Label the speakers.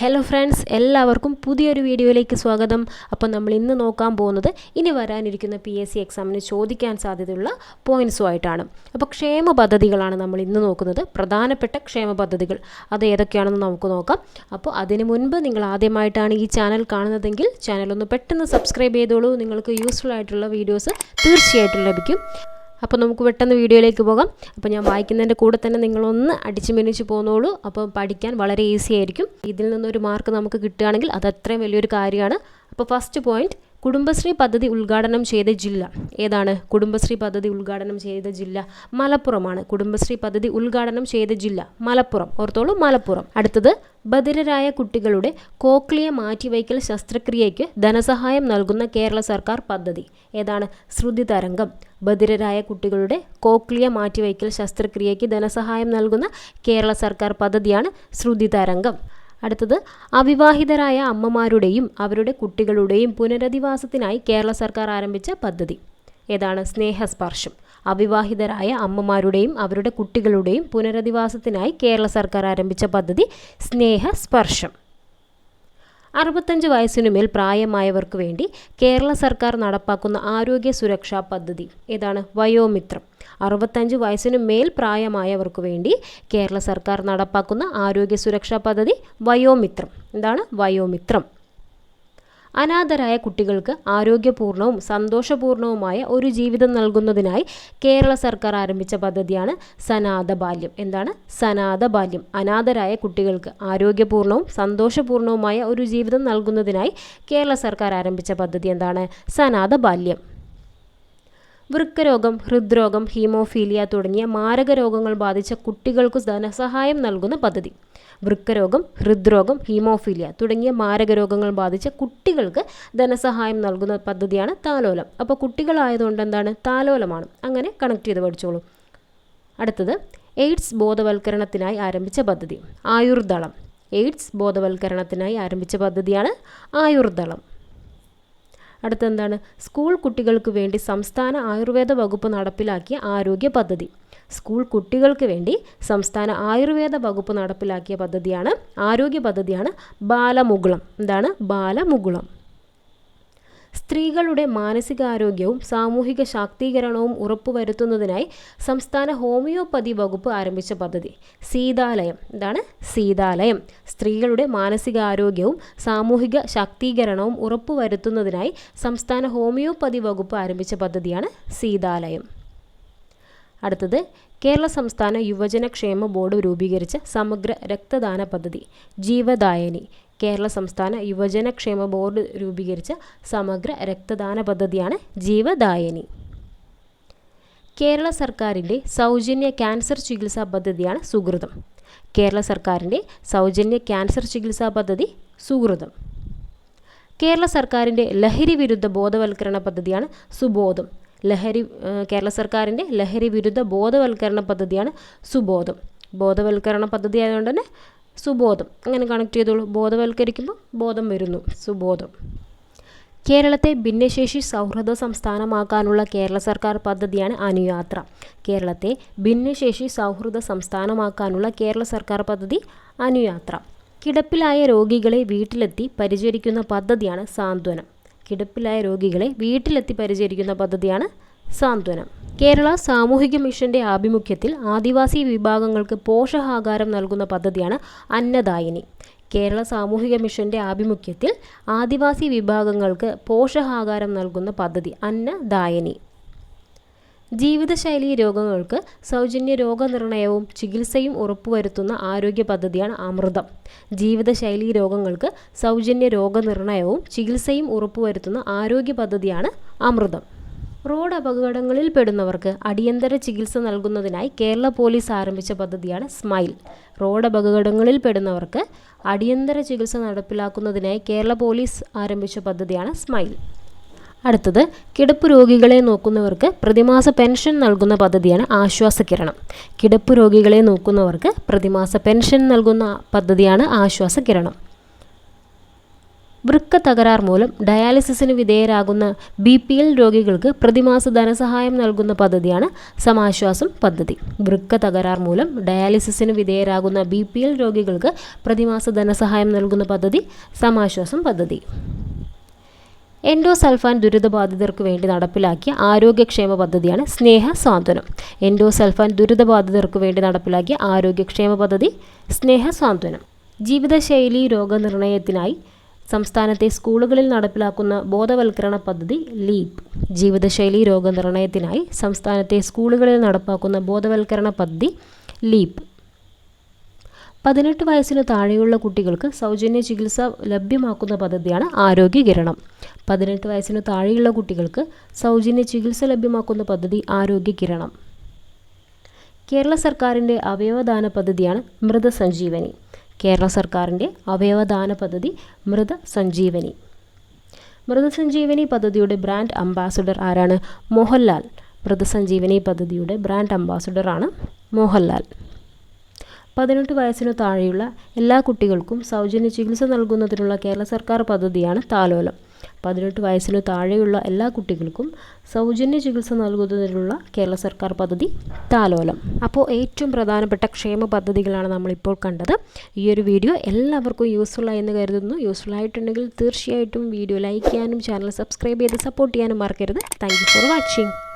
Speaker 1: Hello friends എല്ലാവർക്കും പുതിയൊരു വീഡിയോയിലേക്ക് സ്വാഗതം. അപ്പോൾ നമ്മൾ ഇന്ന് നോക്കാൻ പോകുന്നത് ഇനി വരാനിരിക്കുന്ന പി എസ് സി എക്സാമിന് ചോദിക്കാൻ സാധ്യതയുള്ള പോയിൻസുമായിട്ടാണ് അപ്പോൾ ക്ഷേമ പദ്ധതികളാണ് നമ്മൾ ഇന്ന് നോക്കുന്നത്. പ്രധാനപ്പെട്ട ക്ഷേമ പദ്ധതികൾ. അത് ഏതൊക്കെയാണെന്ന് നമുക്ക് നോക്കാം. അപ്പോൾ അതിനു മുൻപ് നിങ്ങൾ ആദ്യമായിട്ടാണ് ഈ ചാനൽ കാണുന്നതെങ്കിൽ ചാനൽ ഒന്ന് പെട്ടെന്ന് സബ്സ്ക്രൈബ് ചെയ്തോളൂ. നിങ്ങൾക്ക് യൂസ്ഫുൾ ആയിട്ടുള്ള വീഡിയോസ് തീർച്ചയായിട്ടും ലഭിക്കും. അപ്പോൾ നമുക്ക് പെട്ടെന്ന് വീഡിയോയിലേക്ക് പോകാം. അപ്പോൾ ഞാൻ വായിക്കുന്നതിന്റെ കൂടെ തന്നെ നിങ്ങളൊന്ന് അടിച്ചു മിനിച്ച് പോന്നോളൂ. അപ്പോൾ പഠിക്കാൻ വളരെ ഈസി ആയിരിക്കും. ഇതിൽ നിന്നൊരു മാർക്ക് നമുക്ക് കിട്ടുകയാണെങ്കിൽ അത് അത്രയും വലിയൊരു കാര്യമാണ്. അപ്പോൾ ഫസ്റ്റ് പോയിന്റ് കുടുംബശ്രീ പദ്ധതി ഉദ്ഘാടനം ചെയ്ത ജില്ല. ഏതാണ്? കുടുംബശ്രീ പദ്ധതി ഉദ്ഘാടനം ചെയ്ത ജില്ല മലപ്പുറമാണ്. കുടുംബശ്രീ പദ്ധതി ഉദ്ഘാടനം ചെയ്ത ജില്ല മലപ്പുറം. ഓർത്തോളൂ മലപ്പുറം. അടുത്തത് ബധിരരായ കുട്ടികളുടെ കോക്ലിയ മാറ്റിവയ്ക്കൽ ശസ്ത്രക്രിയയ്ക്ക് ധനസഹായം നൽകുന്ന കേരള സർക്കാർ പദ്ധതി. ഏതാണ്? ശ്രുതി തരംഗം. ബധിരരായ കുട്ടികളുടെ കോക്ലിയ മാറ്റിവയ്ക്കൽ ശസ്ത്രക്രിയയ്ക്ക് ധനസഹായം നൽകുന്ന കേരള സർക്കാർ പദ്ധതിയാണ് ശ്രുതി തരംഗം. അടുത്തത് അവിവാഹിതരായ അമ്മമാരുടെയും അവരുടെ കുട്ടികളുടെയും പുനരധിവാസത്തിനായി കേരള സർക്കാർ ആരംഭിച്ച പദ്ധതി. ഏതാണ് സ്നേഹസ്പർശം? അവിവാഹിതരായ അമ്മമാരുടെയും അവരുടെ കുട്ടികളുടെയും പുനരധിവാസത്തിനായി കേരള സർക്കാർ ആരംഭിച്ച പദ്ധതി സ്നേഹസ്പർശം. അറുപത്തഞ്ച് വയസ്സിനുമേൽ പ്രായമായവർക്ക് വേണ്ടി കേരള സർക്കാർ നടപ്പാക്കുന്ന ആരോഗ്യ സുരക്ഷാ പദ്ധതി ഏതാണ്? വയോമിത്രം. അറുപത്തഞ്ച് വയസ്സിനു മേൽ പ്രായമായവർക്ക് വേണ്ടി കേരള സർക്കാർ നടപ്പാക്കുന്ന ആരോഗ്യ സുരക്ഷാ പദ്ധതി വയോമിത്രം. എന്താണ് വയോമിത്രം? അനാഥരായ കുട്ടികൾക്ക് ആരോഗ്യപൂർണവും സന്തോഷപൂർണവുമായ ഒരു ജീവിതം നൽകുന്നതിനായി കേരള സർക്കാർ ആരംഭിച്ച പദ്ധതിയാണ് സനാഥ ബാല്യം എന്താണ്? സനാഥ ബാല്യം അനാഥരായ കുട്ടികൾക്ക് ആരോഗ്യപൂർണവും സന്തോഷപൂർണവുമായ ഒരു ജീവിതം നൽകുന്നതിനായി കേരള സർക്കാർ ആരംഭിച്ച പദ്ധതി എന്താണ്? സനാഥ ബാല്യം വൃക്കരോഗം ഹൃദ്രോഗം ഹീമോഫീലിയ തുടങ്ങിയ മാരക രോഗങ്ങൾ ബാധിച്ച കുട്ടികൾക്ക് ധനസഹായം നൽകുന്ന പദ്ധതി. വൃക്കരോഗം ഹൃദ്രോഗം ഹീമോഫീലിയ തുടങ്ങിയ മാരക രോഗങ്ങൾ ബാധിച്ച കുട്ടികൾക്ക് ധനസഹായം നൽകുന്ന പദ്ധതിയാണ് താലോലം. അപ്പോൾ കുട്ടികളായതുകൊണ്ട് എന്താണ് താലോലമാണ്. അങ്ങനെ കണക്ട് ചെയ്ത് പഠിച്ചോളൂ. അടുത്തത് എയ്ഡ്സ് ബോധവൽക്കരണത്തിനായി ആരംഭിച്ച പദ്ധതി. ആയുർദളം. എയ്ഡ്സ് ബോധവൽക്കരണത്തിനായി ആരംഭിച്ച പദ്ധതിയാണ് ആയുർദളം. അടുത്തെന്താണ്? സ്കൂൾ കുട്ടികൾക്ക് വേണ്ടി സംസ്ഥാന ആയുർവേദ വകുപ്പ് നടപ്പിലാക്കിയ ആരോഗ്യ പദ്ധതി. സ്കൂൾ കുട്ടികൾക്ക് വേണ്ടി സംസ്ഥാന ആയുർവേദ വകുപ്പ് നടപ്പിലാക്കിയ പദ്ധതിയാണ് ആരോഗ്യ പദ്ധതിയാണ് ബാലമുകുളം. എന്താണ്? ബാലമുകുളം. സ്ത്രീകളുടെ മാനസികാരോഗ്യവും സാമൂഹിക ശാക്തീകരണവും ഉറപ്പുവരുത്തുന്നതിനായി സംസ്ഥാന ഹോമിയോപ്പതി വകുപ്പ് ആരംഭിച്ച പദ്ധതി. സീതാലയം. എന്താണ് സീതാലയം. സ്ത്രീകളുടെ മാനസികാരോഗ്യവും സാമൂഹിക ശാക്തീകരണവും ഉറപ്പുവരുത്തുന്നതിനായി സംസ്ഥാന ഹോമിയോപ്പതി വകുപ്പ് ആരംഭിച്ച പദ്ധതിയാണ് സീതാലയം. അടുത്തത് കേരള സംസ്ഥാന യുവജനക്ഷേമ ബോർഡ് രൂപീകരിച്ച സമഗ്ര രക്തദാന പദ്ധതി ജീവദായനി. കേരള സംസ്ഥാന യുവജന ക്ഷേമ ബോർഡ് രൂപീകരിച്ച സമഗ്ര രക്തദാന പദ്ധതിയാണ് ജീവദായനി. കേരള സർക്കാരിന്റെ സൗജന്യ ക്യാൻസർ ചികിത്സാ പദ്ധതിയാണ് സുഹൃതം. കേരള സർക്കാരിന്റെ സൗജന്യ ക്യാൻസർ ചികിത്സാ പദ്ധതി സുഹൃതം. കേരള സർക്കാരിന്റെ ലഹരി വിരുദ്ധ ബോധവൽക്കരണ പദ്ധതിയാണ് സുബോധം. ലഹരി കേരള സർക്കാരിന്റെ ലഹരി വിരുദ്ധ ബോധവൽക്കരണ പദ്ധതിയാണ് സുബോധം. ബോധവൽക്കരണ പദ്ധതി ആയതുകൊണ്ട് തന്നെ സുബോധം. അങ്ങനെ കണക്ട് ചെയ്തോളൂ? ബോധവൽക്കരിക്കുമ്പോൾ ബോധം വരുന്നു. സുബോധം. കേരളത്തെ ഭിന്നശേഷി സൗഹൃദ സംസ്ഥാനമാക്കാനുള്ള കേരള സർക്കാർ പദ്ധതിയാണ് അനുയാത്ര. കേരളത്തെ ഭിന്നശേഷി സൗഹൃദ സംസ്ഥാനമാക്കാനുള്ള കേരള സർക്കാർ പദ്ധതി അനുയാത്ര. കിടപ്പിലായ രോഗികളെ വീട്ടിലെത്തി പരിചരിക്കുന്ന പദ്ധതിയാണ് സാന്ത്വനം. കിടപ്പിലായ രോഗികളെ വീട്ടിലെത്തി പരിചരിക്കുന്ന പദ്ധതിയാണ് സാന്ത്വനം. കേരള സാമൂഹിക മിഷന്റെ ആഭിമുഖ്യത്തിൽ ആദിവാസി വിഭാഗങ്ങൾക്ക് പോഷകാഹാരം നൽകുന്ന പദ്ധതിയാണ് അന്നദായിനി. കേരള സാമൂഹിക മിഷന്റെ ആഭിമുഖ്യത്തിൽ ആദിവാസി വിഭാഗങ്ങൾക്ക് പോഷകാഹാരം നൽകുന്ന പദ്ധതി അന്നദായിനി. ജീവിതശൈലി രോഗങ്ങൾക്ക് സൗജന്യ രോഗനിർണയവും ചികിത്സയും ഉറപ്പുവരുത്തുന്ന ആരോഗ്യ പദ്ധതിയാണ് അമൃതം. ജീവിതശൈലി രോഗങ്ങൾക്ക് സൗജന്യ രോഗനിർണയവും ചികിത്സയും ഉറപ്പുവരുത്തുന്ന ആരോഗ്യ പദ്ധതിയാണ് അമൃതം. റോഡ് അപകടങ്ങളിൽ പെടുന്നവർക്ക് അടിയന്തര ചികിത്സ നൽകുന്നതിനായി കേരള പോലീസ് ആരംഭിച്ച പദ്ധതിയാണ് സ്മൈൽ. റോഡ് അപകടങ്ങളിൽ പെടുന്നവർക്ക് അടിയന്തര ചികിത്സ നടപ്പിലാക്കുന്നതിനായി കേരള പോലീസ് ആരംഭിച്ച പദ്ധതിയാണ് സ്മൈൽ. അടുത്തത് കിടപ്പ് രോഗികളെ നോക്കുന്നവർക്ക് പ്രതിമാസ പെൻഷൻ നൽകുന്ന പദ്ധതിയാണ് ആശ്വാസകിരണം. കിടപ്പ് രോഗികളെ നോക്കുന്നവർക്ക് പ്രതിമാസ പെൻഷൻ നൽകുന്ന പദ്ധതിയാണ് ആശ്വാസകിരണം. വൃക്ക തകരാർ മൂലം ഡയാലിസിസിന് വിധേയരാകുന്ന ബി പി എൽ രോഗികൾക്ക് പ്രതിമാസ ധനസഹായം നൽകുന്ന പദ്ധതിയാണ് സമാശ്വാസം പദ്ധതി. വൃക്ക തകരാർ മൂലം ഡയാലിസിസിന് വിധേയരാകുന്ന ബി പി എൽ രോഗികൾക്ക് പ്രതിമാസ ധനസഹായം നൽകുന്ന പദ്ധതി സമാശ്വാസം പദ്ധതി. എൻഡോസൾഫാൻ ദുരിതബാധിതർക്ക് വേണ്ടി നടപ്പിലാക്കിയ ആരോഗ്യക്ഷേമ പദ്ധതിയാണ് സ്നേഹ സാന്ത്വനം. എൻഡോസൾഫാൻ ദുരിതബാധിതർക്ക് വേണ്ടി നടപ്പിലാക്കിയ ആരോഗ്യക്ഷേമ പദ്ധതി സ്നേഹ സാന്ത്വനം. ജീവിതശൈലി രോഗനിർണയത്തിനായി സംസ്ഥാനത്തെ സ്കൂളുകളിൽ നടപ്പിലാക്കുന്ന ബോധവൽക്കരണ പദ്ധതി ലീപ് ജീവിതശൈലി രോഗനിർണയത്തിനായി സംസ്ഥാനത്തെ സ്കൂളുകളിൽ നടപ്പാക്കുന്ന ബോധവൽക്കരണ പദ്ധതി ലീപ് പതിനെട്ട് വയസ്സിന് താഴെയുള്ള കുട്ടികൾക്ക് സൗജന്യ ചികിത്സ ലഭ്യമാക്കുന്ന പദ്ധതിയാണ് ആരോഗ്യ കിരണം പതിനെട്ട് വയസ്സിന് താഴെയുള്ള കുട്ടികൾക്ക് സൗജന്യ ചികിത്സ ലഭ്യമാക്കുന്ന പദ്ധതി ആരോഗ്യ കിരണം കേരള സർക്കാരിന്റെ അവയവദാന പദ്ധതിയാണ് മൃതസഞ്ജീവനി. കേരള സർക്കാരിന്റെ അവയവദാന പദ്ധതി മൃതസഞ്ജീവനി മൃതസഞ്ജീവനി പദ്ധതിയുടെ ബ്രാൻഡ് അംബാസഡർ ആരാണ്? മോഹൻലാൽ. മൃതസഞ്ജീവനി പദ്ധതിയുടെ ബ്രാൻഡ് അംബാസഡറാണ് മോഹൻലാൽ. പതിനെട്ട് വയസ്സിനു താഴെയുള്ള എല്ലാ കുട്ടികൾക്കും സൗജന്യ ചികിത്സ നൽകുന്നതിനുള്ള കേരള സർക്കാർ പദ്ധതിയാണ് താലോലം. പതിനെട്ട് വയസ്സിന് താഴെയുള്ള എല്ലാ കുട്ടികൾക്കും സൗജന്യ ചികിത്സ നൽകുന്നതിനുള്ള കേരള സർക്കാർ പദ്ധതി താലോലം. അപ്പോൾ ഏറ്റവും പ്രധാനപ്പെട്ട ക്ഷേമ പദ്ധതികളാണ് നമ്മളിപ്പോൾ കണ്ടത്. ഈ ഒരു വീഡിയോ എല്ലാവർക്കും യൂസ്ഫുൾ എന്ന് കരുതുന്നു. യൂസ്ഫുൾ ആയിട്ടുണ്ടെങ്കിൽ തീർച്ചയായിട്ടും വീഡിയോ ലൈക്ക് ചെയ്യാനും ചാനൽ സബ്സ്ക്രൈബ് ചെയ്ത് സപ്പോർട്ട് ചെയ്യാനും മറക്കരുത്. Thank for watching